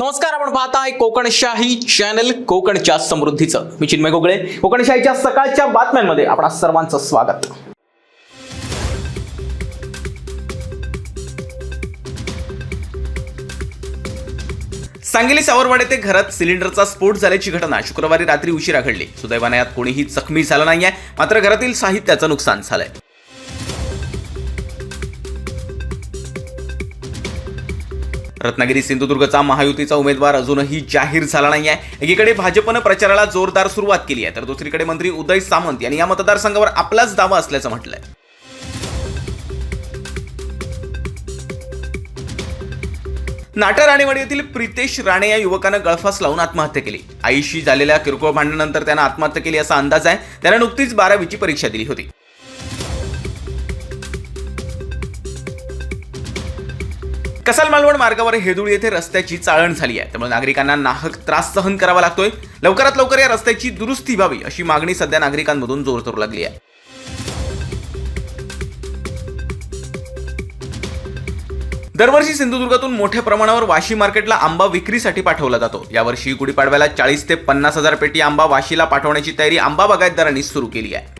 नमस्कार आपण पाहताय कोकणशाही चॅनल कोकणच्या समृद्धीचं. मी चिन्मय गोगळे. कोकणशाहीच्या सकाळच्या बातम्यांमध्ये आपणा सर्वांचं स्वागत. सांगली सावरवाडे ते घरात सिलेंडरचा स्फोट झाल्याची घटना शुक्रवारी रात्री उशिरा घडली. सुदैवाने यात कोणीही जखमी झालं नाहीये मात्र घरातील साहित्याचं नुकसान झालंय. रत्नागिरी सिंधुदुर्गचा महायुतीचा उमेदवार अजूनही जाहीर झाला नाही आहे एकीकडे भाजपनं प्रचाराला जोरदार सुरुवात केली आहे तर दुसरीकडे मंत्री उदय सामंत यांनी या मतदारसंघावर आपलाच दावा असल्याचं म्हटलंय. नाटा राणेवाडी येथील प्रितेश राणे या युवकानं गळफास लावून आत्महत्या केली. आईशी झालेल्या किरकोळ भांडणानंतर त्यानं आत्महत्या केली असा अंदाज आहे. त्यानं नुकतीच बारावीची परीक्षा दिली होती. कसाल मालवण मार्गावर हेदुळ येथे रस्त्याची चाळण झाली आहे. त्यामुळे नागरिकांना नाहक त्रास सहन करावा लागतोय. लवकरात लवकर या रस्त्याची दुरुस्ती व्हावी अशी मागणी सध्या नागरिकांमधून जोर धरू लागली आहे. दरवर्षी सिंधुदुर्गातून मोठ्या प्रमाणावर वाशी मार्केटला आंबा विक्रीसाठी पाठवला जातो. यावर्षी गुढीपाडव्याला चाळीस ते पन्नास हजार पेटी आंबा वाशीला पाठवण्याची तयारी आंबा बागायतदारांनी सुरू केली आहे.